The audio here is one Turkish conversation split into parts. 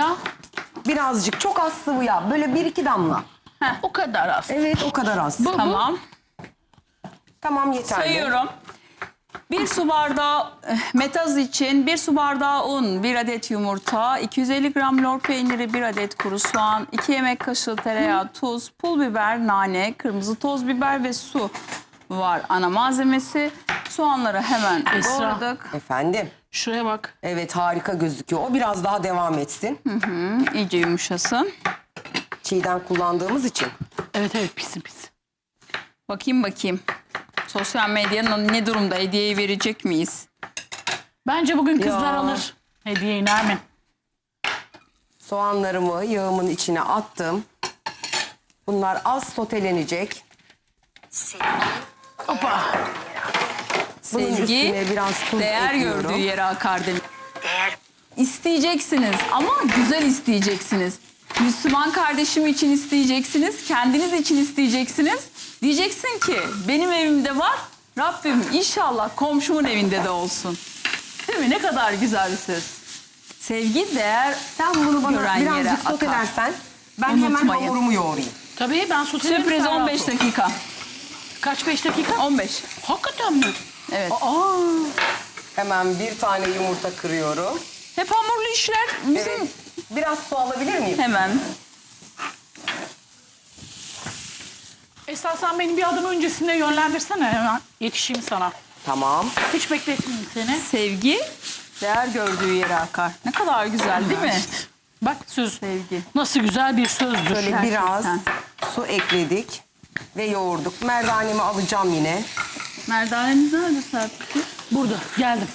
yağ? Birazcık çok az sıvı yağ. Böyle bir iki damla. O kadar az. Evet o kadar az. Bu, Tamam. Tamam yeterli. Sayıyorum. Bir su bardağı eh, metaz için bir su bardağı un, bir adet yumurta, 250 gram lor peyniri, bir adet kuru soğan, 2 yemek kaşığı tereyağı, tuz, pul biber, nane, kırmızı toz biber ve su var ana malzemesi. Soğanları hemen Esra. doğradık. Efendim. Şuraya bak. Evet harika gözüküyor. O biraz daha devam etsin. Hı, İyice yumuşasın. Çiğden kullandığımız için. Evet evet pis pis. Bakayım bakayım. Sosyal medyanın ne durumda hediyeyi verecek miyiz? Bence bugün kızlar Ya. alır hediyeyi Nermin. Soğanlarımı yağımın içine attım. Bunlar az sotelenecek. Hoppa. Bunun Sevgi biraz tuz değer ekliyorum. gördüğü yere akar demiş. İsteyeceksiniz ama güzel isteyeceksiniz. Müslüman kardeşim için isteyeceksiniz, kendiniz için isteyeceksiniz. Diyeceksin ki benim evimde var, Rabbim inşallah komşumun evinde de olsun. Değil mi? Ne kadar güzel bir söz. Sevgi değer Sen bunu bana gören yere birazcık akar. sotelersen ben hemen Unutmayın. hamurumu yoğurayım. Tabii ben sotelerim. Sürpriz sen rahat 15 ol. dakika. Kaç beş dakika? 15. Hakikaten mi? Evet. Aa, Hemen bir tane yumurta kırıyorum. Hep hamurlu işler bizim Evet. Biraz su alabilir miyim? hemen. Esra sen beni bir adım öncesinde yönlendirsene hemen yetişeyim sana. Tamam. Hiç bekletmeyeyim seni. Sevgi değer gördüğü yere akar. Ne kadar güzel değil mi? Bak söz. Sevgi. Nasıl güzel bir sözdür. Böyle biraz su ekledik ve yoğurduk. Merdanemi alacağım yine Merdaneniz nerede Serpil? Burada geldim.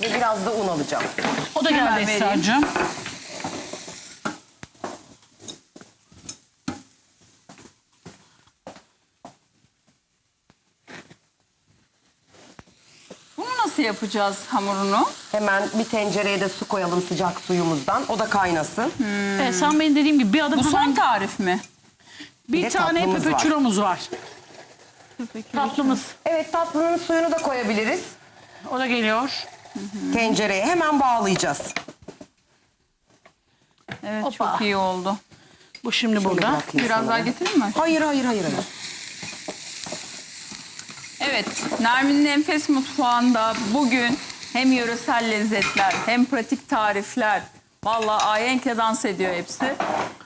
ve biraz da un alacağım. O da Hemen geldi vereyim. Esra'cığım. Bunu nasıl yapacağız hamurunu? Hemen bir tencereye de su koyalım sıcak suyumuzdan. O da kaynasın. Evet, sen benim dediğim gibi bir adım Bu son hemen tarif mi? bir de tane tatlımız var. var. Tatlımız. Evet tatlının suyunu da koyabiliriz. O da geliyor. Tencereye hemen bağlayacağız. Evet çok iyi oldu. Bu şimdi burada. Biraz sana daha da. getireyim mi? Hayır hayır hayır. hayır. Evet, Nermin'in Enfes Mutfağı'nda bugün hem yöresel lezzetler hem pratik tarifler. Vallahi ayenkle dans ediyor hepsi.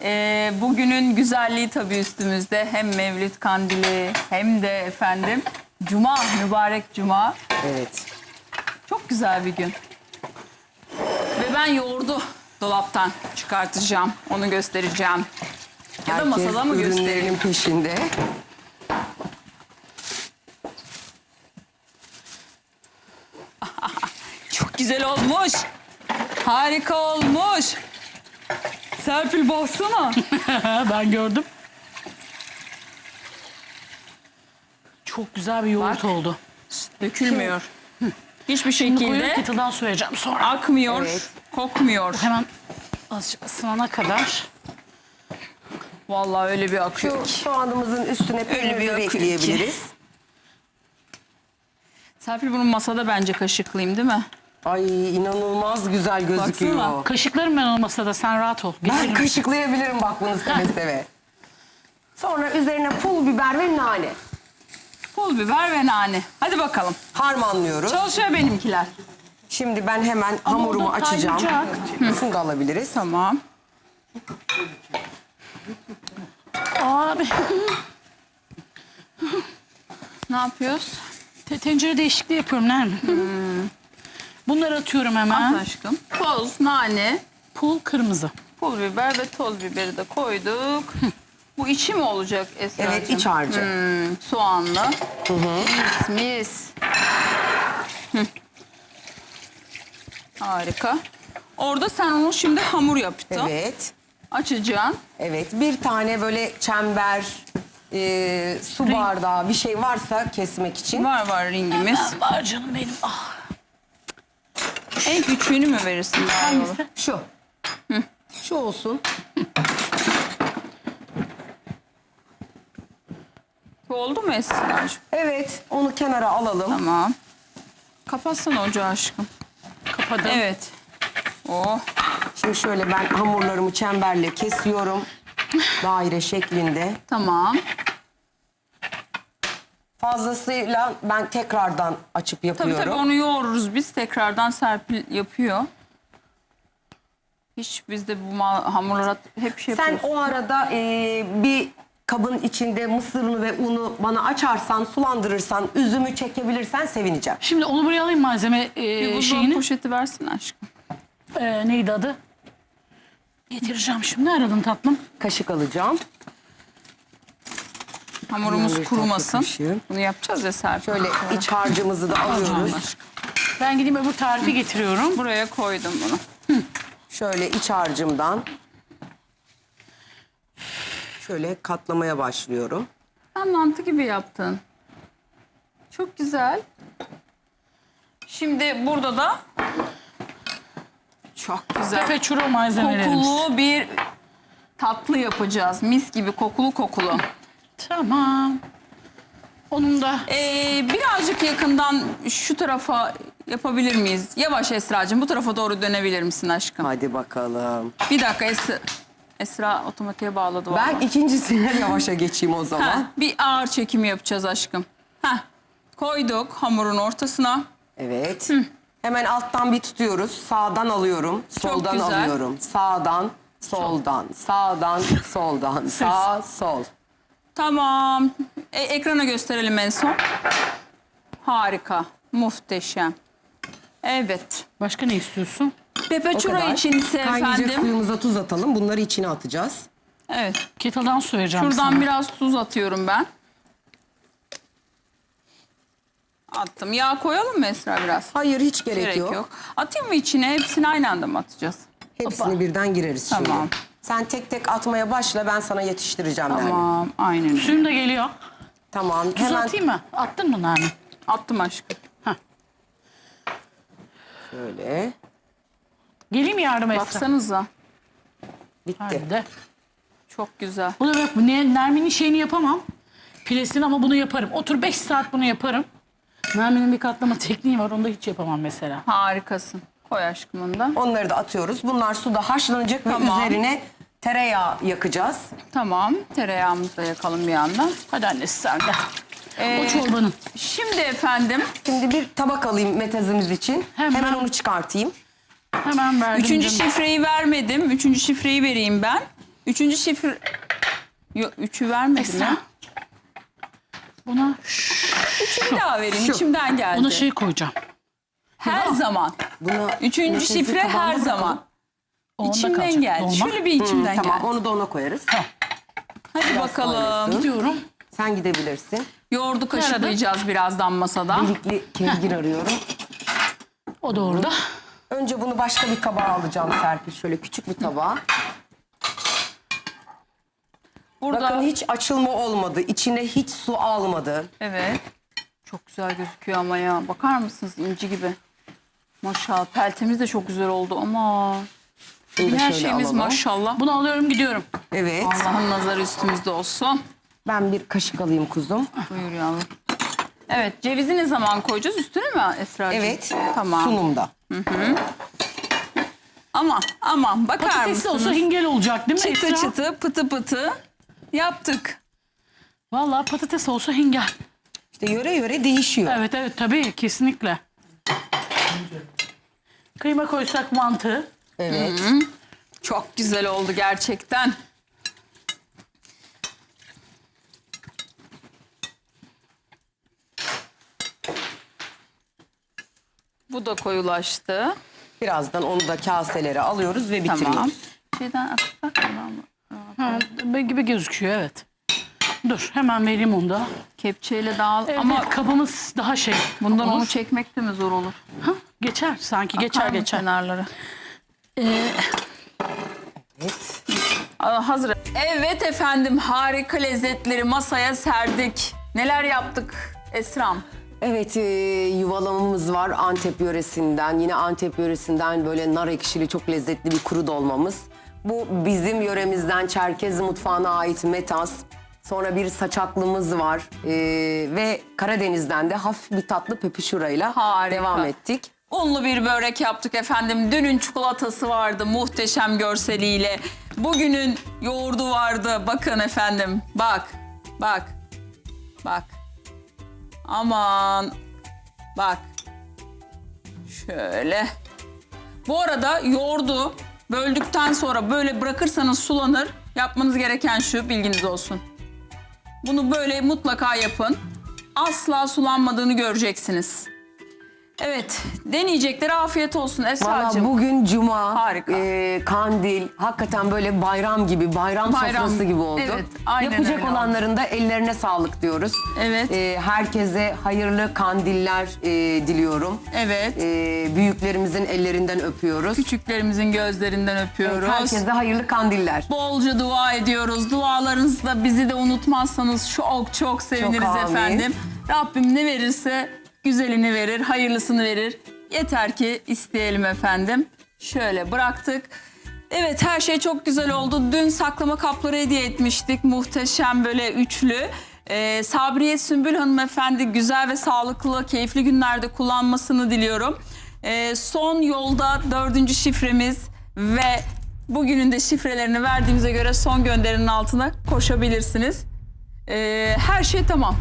Ee, bugünün güzelliği tabii üstümüzde. Hem Mevlüt Kandili hem de efendim Cuma, mübarek Cuma. Evet. Çok güzel bir gün. Ve ben yoğurdu dolaptan çıkartacağım. Onu göstereceğim. Ya da Herkes masada mı göstereyim? peşinde. Çok güzel olmuş. Harika olmuş. Serpil baksana. ben gördüm. Çok güzel bir yoğurt Bak. oldu. Dökülmüyor. Hiçbir Şimdi koyup şekilde kettle'dan sonra. akmıyor, Evet. kokmuyor. Hemen azıcık ısınana kadar. Vallahi öyle bir akıyor Şu ki. soğanımızın üstüne bir peynirleri akıyor ki. ekleyebiliriz. Serpil bunu masada bence kaşıklayayım değil mi? Ay inanılmaz güzel gözüküyor. Baksana. Kaşıklarım ben olmasa da sen rahat ol. Ben Getiririm. kaşıklayabilirim bak bunu seve seve. Sonra üzerine pul biber ve nane. Pul biber ve nane. Hadi bakalım. Harmanlıyoruz. Çalışıyor benimkiler. Şimdi ben hemen hamurumu da açacağım. kaynayacak. Şunu da alabiliriz. Tamam. Abi. Ne yapıyoruz? Te- tencere değişikliği yapıyorum Nermin. Bunları atıyorum hemen. At aşkım. Toz, nane, Pul kırmızı. pul biber ve toz biberi de koyduk. Bu içi mi olacak Esra'cığım? Evet iç harcı. Hmm, soğanlı. Mis mis. Hı. Harika. Orada sen onu şimdi hamur yaptın. Evet. Açacaksın. Evet. Bir tane böyle çember, e, su bardağı bir şey varsa kesmek için. Var var ringimiz. Var canım benim. Ah. En küçüğünü mü verirsin? Hangisi? Şu. Şu olsun. Bu oldu mu Esra'cığım? Evet. Onu kenara alalım. Tamam. Kapatsana ocağı aşkım. Kapadım. Evet. Oh. Şimdi şöyle ben hamurlarımı çemberle kesiyorum. Daire şeklinde. Tamam. Fazlasıyla ben tekrardan açıp Tabii yapıyorum. tabii onu yoğururuz biz. Tekrardan Serpil yapıyor. Hiç biz de bu ma- hamurlara hep şey Sen yapıyoruz. o arada e, bir kabın içinde mısırını ve unu bana açarsan, sulandırırsan, üzümü çekebilirsen sevineceğim. Şimdi onu buraya alayım malzeme e, Bir buzdolabı şeyini. poşeti versin aşkım. E, neydi adı? Getireceğim şimdi. Aradın tatlım. Kaşık alacağım. Hamurumuz kurumasın. Bunu yapacağız ya Serpil. Şöyle iç harcımızı da alıyoruz. Ben gideyim öbür tarifi getiriyorum. Buraya koydum bunu. Şöyle iç harcımdan şöyle katlamaya başlıyorum. Sen mantı gibi yaptın. Çok güzel. Şimdi burada da çok güzel. Pepe churro malzemelerimiz. kokulu bir tatlı yapacağız. Mis gibi kokulu kokulu. Tamam. Onun da Ee, birazcık yakından şu tarafa yapabilir miyiz? Yavaş Esra'cığım bu tarafa doğru dönebilir misin aşkım? Hadi bakalım. Bir dakika Esra, Esra otomatiğe bağladı. Ben vallahi. ikincisine yavaşa geçeyim o zaman. Heh, bir ağır çekim yapacağız aşkım. Heh, koyduk hamurun ortasına. Evet. Hemen alttan bir tutuyoruz. Sağdan alıyorum, soldan güzel. alıyorum. Sağdan, soldan, sağdan, soldan, sağ, sol. Tamam. E, ekrana gösterelim en son. Harika. Muhteşem. Evet. başka ne istiyorsun? Pepe O churro kadar. için ise Kaynayacak efendim. suyumuza tuz atalım. Bunları içine atacağız. Evet. Kettle'dan soyacağım Şuradan sana. biraz tuz atıyorum ben. Attım. Yağ koyalım mı Esra biraz? Hayır hiç gerek, Gerek yok. yok. Atayım mı içine? Hepsini aynı anda mı atacağız? Hepsini birden gireriz şimdi. Tamam. Sen tek tek atmaya başla ben sana yetiştireceğim yani. Tamam. Aynen. öyle. Suyum da geliyor. Tamam. Tuz Hemen atayım mı? Attın mı Nermin? Attım aşkım. şöyle. Geleyim mi yardım Esra? Baksanıza. Bitti. Hadi. Çok güzel. Bu da bak bu ne, Nermin'in şeyini yapamam. Pilesini ama bunu yaparım. Otur 5 saat bunu yaparım. Nermin'in bir katlama tekniği var. Onu da hiç yapamam mesela. Harikasın. Koy aşkım onu da. Onları da atıyoruz. Bunlar suda haşlanacak ve Tamam. üzerine tereyağı yakacağız. Tamam. Tereyağımızı da yakalım bir yandan. Hadi annesi sen de. Ee, o çorbanın. Şimdi efendim Şimdi bir tabak alayım metazimiz için. Hemen. Hemen, onu çıkartayım. Hemen verdim. üçüncü canım. şifreyi vermedim. Üçüncü şifreyi vereyim ben. Üçüncü şifre... Yok üçü vermedim Esra. ya. Buna, Üçü bir daha vereyim. Şu. İçimden geldi. buna şey koyacağım. Her zaman. Bunu Üçüncü şifre her zaman. Onda İçimden kalacak. geldi. Dolma. Şöyle bir içimden Tamam geldi. onu da ona koyarız. Hadi bakalım. Gidiyorum. Sen gidebilirsin. Yoğurdu kaşıklayacağız birazdan masada. Delikli kevgir arıyorum. O da orada. Önce bunu başka bir tabağa alacağım Serpil. Şöyle küçük bir tabağa. Burada Bakın hiç açılma olmadı. İçine hiç su almadı. evet. Çok güzel gözüküyor ama ya. Bakar mısınız inci gibi. Maşallah. Peltemiz de çok güzel oldu ama. Da Her şeyimiz alalım. maşallah. Bunu alıyorum gidiyorum. Evet. Allah'ın nazarı üstümüzde olsun. Ben bir kaşık alayım kuzum. Buyur yavrum. Evet cevizi ne zaman koyacağız? Üstüne mi Esra'cığım? Evet. Tamam. Sunumda. Aman aman bakar Patatesli mısınız? olsa hingel olacak değil mi çıtı Esra? çıtı pıtı pıtı yaptık. Vallahi patates olsa hingel. İşte yöre yöre değişiyor. Evet evet tabii kesinlikle. Kıyma koysak mantı. Evet. Çok güzel oldu gerçekten. Bu da koyulaştı. Birazdan onu da kaselere alıyoruz ve bitiriyoruz. Tamam. Şeyden atsak mı? Ha, gibi gözüküyor evet. Dur hemen vereyim onu da. Kepçeyle dağıl. Evet, Ama kabımız daha şey. bundan olur. onu çekmek de mi zor olur? Ha, geçer sanki geçer Akar geçer. kenarları. Evet. Aa, hazır. Evet efendim harika lezzetleri masaya serdik. Neler yaptık Esram? Evet e, yuvalamamız var Antep yöresinden. Yine Antep yöresinden böyle nar ekşili çok lezzetli bir kuru dolmamız. Bu bizim yöremizden Çerkez mutfağına ait metas. Sonra bir saçaklımız var. E, ve Karadeniz'den de hafif bir tatlı pepişurayla Harika. devam ettik. Unlu bir börek yaptık efendim. Dünün çikolatası vardı muhteşem görseliyle. Bugünün yoğurdu vardı. Bakın efendim. Bak. Bak. Bak. Aman. Bak. Şöyle. Bu arada yoğurdu böldükten sonra böyle bırakırsanız sulanır. Yapmanız gereken şu bilginiz olsun. Bunu böyle mutlaka yapın. Asla sulanmadığını göreceksiniz. Evet, deneyeceklere afiyet olsun Valla Esra'cığım. bugün cuma, Harika. e, kandil, hakikaten böyle bayram gibi, bayram, Bayram. sofrası gibi oldu. Evet, aynen Yapacak öyle oldu. olanların da ellerine sağlık diyoruz. Evet. E, herkese hayırlı kandiller e, diliyorum. Evet, E, büyüklerimizin ellerinden öpüyoruz. küçüklerimizin gözlerinden öpüyoruz. Herkese hayırlı kandiller. Bolca dua ediyoruz. Dualarınızda bizi de unutmazsanız çok çok seviniriz amin. efendim. Rabbim ne verirse güzelini verir, hayırlısını verir. Yeter ki isteyelim efendim. Şöyle bıraktık. Evet her şey çok güzel oldu. Dün saklama kapları hediye etmiştik. Muhteşem böyle üçlü. Ee, Sabriye Sümbül hanımefendi güzel ve sağlıklı, keyifli günlerde kullanmasını diliyorum. Ee, son yolda dördüncü şifremiz ve bugünün de şifrelerini verdiğimize göre son gönderinin altına koşabilirsiniz. Ee, her şey tamam.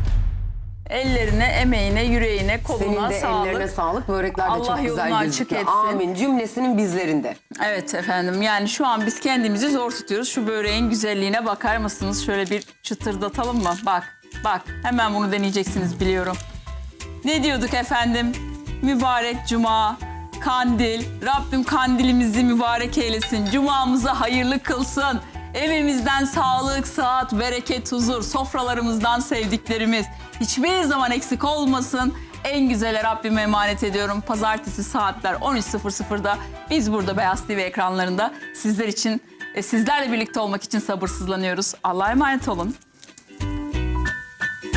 Ellerine, emeğine, yüreğine, koluna Senin de sağlık. ellerine sağlık. Börekler de Allah çok güzel yolunu açık gözüküyor. etsin. Amin. Cümlesinin bizlerinde. Evet efendim yani şu an biz kendimizi zor tutuyoruz. Şu böreğin güzelliğine bakar mısınız? Şöyle bir çıtırdatalım mı? Bak, bak hemen bunu deneyeceksiniz biliyorum. Ne diyorduk efendim? Mübarek cuma, kandil. Rabbim kandilimizi mübarek eylesin. Cumamızı hayırlı kılsın. Evimizden sağlık, sıhhat, bereket, huzur, sofralarımızdan sevdiklerimiz hiçbir zaman eksik olmasın. En güzele Rabbime emanet ediyorum. Pazartesi saatler 13.00'da biz burada Beyaz TV ekranlarında sizler için, e, sizlerle birlikte olmak için sabırsızlanıyoruz. Allah'a emanet olun.